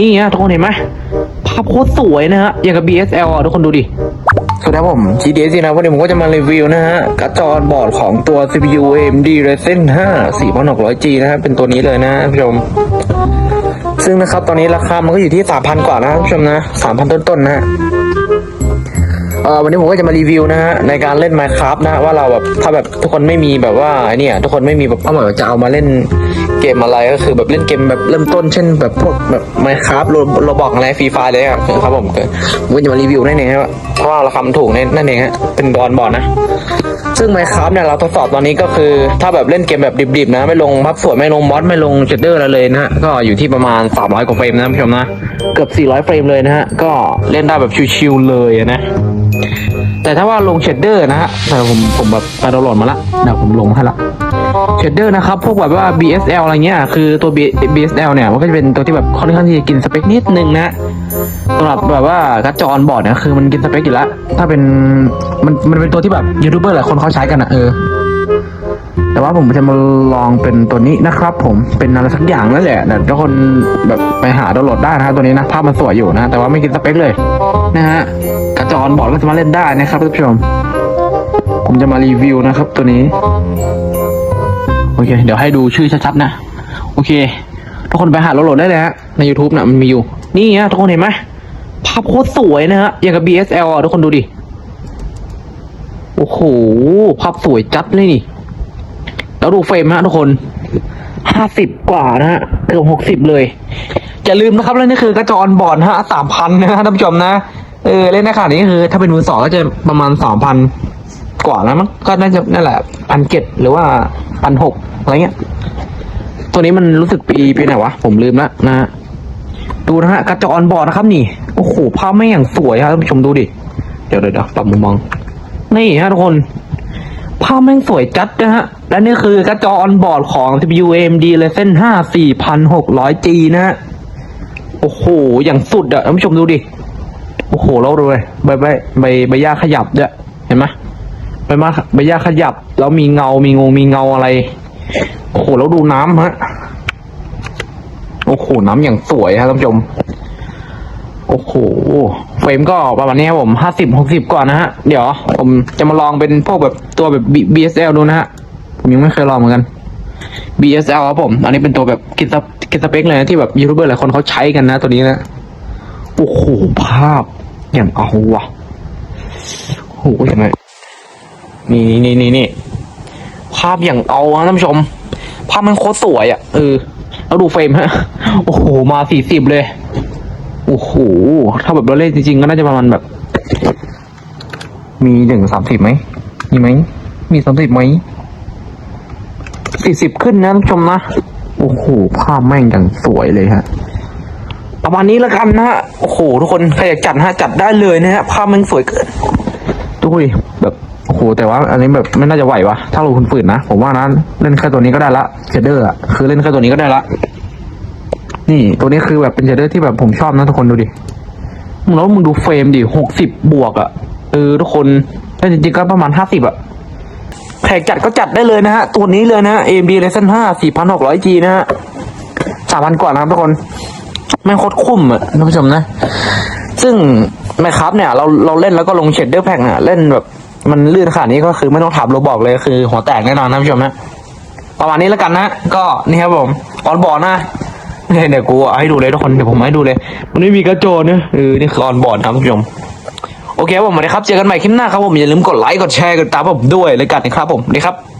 นี่ฮะทุกคนเห็นไหมภาพโคตรสวยนะฮะ อย่างกับ BSL อะทุกคนดูดิสวัสดีครับผม GDS นะวันนี้ผมก็จะมารีวิวนะฮะการ์ดจอบอร์ดของตัว CPU AMD Ryzen 5 4600G นะฮะเป็นตัวนี้เลยนะท่านผู้ชม ซึ่งนะครับตอนนี้ราคามันก็อยู่ที่ 3,000 กว่านะท่านผู้ชมนะ3,000 ต้นๆนะฮะเออวันนี้ผมก็จะมารีวิวนะฮะในการเล่น Minecraft นะว่าเราแบบถ้าแบบทุกคนไม่มีแบบว่าไอเนี่ยทุกคนไม่มีแบบเป้าหมายจะเอามาเล่น กมอะไรก็คือแบบเล่นเกมแบบเริ่มต้นเช่นแบบพวกแบบ Minecraft โรบอกอะไรฟรีไฟเลยครับครับผมผมก็จะมารีวิวนั่นเองครับเพราะว่าราคาถูกนั่นเองฮะเป็นบอลบอลนะ ซึ่ง Minecraft เนี่ยเราทดสอบตอนนี้ก็คือ ถ้าแบบเล่นเกมแบบดิบๆนะ ไม่ลงภาพสวยไม่ลงมอดไม่ลงเชดเดอร์อะไรเลยนะฮะก็อยู่ที่ประมาณ 300 กว่าเฟรมนะท่านผู้ชมนะเกือบ 400 เฟรมเลยนะฮะก็เล่นได้แบบชิวๆเลยนะแต่ถ้าว่าลงเชดเดอร์นะฮะแต่ผมผมแบบไปดาวน์โหลดมาละเดี๋ยวผมลงให้ละ เชดเดอร์นะครับ พวกแบบว่า BSL อะไรเงี้ย คือตัว B- BSL เนี่ย มันก็จะเป็นตัวที่แบบค่อนข้างที่จะกินสเปคนิดนึงนะสำหรับแบบว่าการ์ดจออนบอร์ดเนี่ยคือมันกินสเปคอยู่แล้ว ถ้าเป็นมันมันเป็นตัวที่แบบยูทูบเบอร์หลายคนเขาใช้กันอะเออ แต่ว่าผมจะมาลองเป็นตัวนี้นะครับ ผมเป็นอะไรสักอย่างนั่นแหละแต่ทุกคนแบบไปหาดาวน์โหลดได้นะครับตัวนี้นะภาพมันสวยอยู่นะ แต่ว่าไม่กินสเปคเลยนะฮะกระจรบอร์ดก็สามารถเล่นได้นะครับท่านผู้ชมผมจะมารีวิวนะครับตัวนี้ โอเค เดี๋ยวให้ดูชื่อชัดๆนะ โอเค ทุกคนไปหาโหลดได้เลยฮะ ใน YouTube นะมันมีอยู่ นี่ฮะทุกคนเห็นไหมภาพโคตรสวยนะฮะ อย่างกับ BSL อะทุกคนดูดิ โอ้โห ภาพสวยจัดเลยนี่ แล้วดูเฟรมฮะทุกคนห้าสิบกว่านะฮะ เกือบหกสิบเลย อย่าลืมนะครับแล้วนี่คือกระจรบอร์ดฮะสามพันนะฮะท่านผู้ชมนะ เออ เล่นในขนาดนี้คือ ถ้าเป็นมือสองก็จะประมาณสองพัน กว่าแล้วมั้งก็น่าจะนั่นแหละพันเจ็ดหรือว่าพันหกอะไรเงี้ย ตัวนี้มันรู้สึกปีปีไหนวะ ผมลืมล้วนะฮะดูนะฮะกระจรบอร์ดนะครับนี่โอ้โหภาพไม่งอย่างสวยครับท่านผู้ชมดูดิเดี๋ยวเดี๋ยวเดี๋ยวปรับมุมมองนี่ฮะทุกคนภาพแม่งสวยจัดนะฮะ และนี่คือกระจอออนบอร์ดของ CPU AMD Ryzen 5 4600G นะฮะ โอ้โห อย่างสุดอะท่านผู้ชมดูดิ โอ้โห เราดูเลยใบใบใบใบหญ้าขยับด้วย เห็นไหม ใบมาใบหญ้าขยับ แล้วมีเงา มีงงมีเงาอะไร โอ้โห แล้วดูน้ำฮะ โอ้โห น้ำอย่างสวยครับท่านผู้ชม โอ้โห เฟรมก็ประมาณนี้ครับผมห้าสิบหกสิบก่อนนะฮะ เดี๋ยว ผมจะมาลองเป็นพวกแบบตัวแบบ BSL ดูนะฮะ ผมยังไม่เคยลองเหมือนกัน BSL ครับผม อันนี้เป็นตัวแบบกินสกินสเปคเลยนะที่แบบยูทูบเบอร์หลายคนเขาใช้กันนะ ตัวนี้นะ โอ้โห ภาพอย่างเอาวะโอ้โหเห็นไหม นี่นี่นี่นี่ภาพอย่างเอาอะท่านผู้ชม ภาพมันโคตรสวยอะเออแล้วดูเฟรมฮะ โอ้โห มาสี่สิบเลย โอ้โห ถ้าแบบเราเล่นจริงๆ ก็น่าจะประมาณแบบ มีหนึ่งสามสิบไหม มีไหม มีสามสิบไหม สี่สิบขึ้นนะท่านผู้ชมนะ โอ้โห ภาพแม่งอย่างสวยเลยฮะ ประมาณนี้แล้วกันนะฮะ โอ้โห ทุกคน ใครอยากจัดฮะ จัดได้เลยนะฮะ ภาพม่งสวยเกินดูดิ โหแต่ว่าอันนี้แบบไม่น่าจะไหววะถ้าเราคุณฝืนนะผมว่านะเล่นแค่ตัวนี้ก็ได้ละเชดเดอร์อะคือเล่นแค่ตัวนี้ก็ได้ละนี่ตัวนี้คือแบบเป็นเชดเดอร์ที่แบบผมชอบนะทุกคนดูดิมึงแล้วมึงดูเฟรมดิหกสิบบวกอะ่ะเออทุกคนแต่จริงๆก็ประมาณห้าสิบอะแขกจัดก็จัดได้เลยนะฮะ ตัวนี้เลยนะ AMD Ryzen 5 4600G นะฮะสามพันกว่านะครับทุกคน ไม่งโคตรคุ้มอะท่านผู้ชมนะ ซึ่งไมครับเนี่ย เราเราเล่นแล้วก็ลงเชดเดอร์แพ็กเนี่ยเล่นแบบ มันลื่นขนาดนี้ก็คือไม่ต้องถามโรบอกเลยคือ หัวแตกแน่นอนนะท่านผู้ชมนะประมาณนี้แล้วกันนะ ก็นี่ครับผมออนบอร์ดนะเนี่ยเดี๋ยวกูให้ดูเลยทุกคนเดี๋ยวผมให้ดูเลย มันไม่มีกระโจนนะเออนี่คือออนบอร์ดครับท่านผู้ชมโอเคผมสวัสดีครับเจอกันใหม่คลิปหน้าครับผมอย่าลืมกดไลค์กดแชร์กดตามผมด้วยเลยกันนะครับผมสวัสดีครับ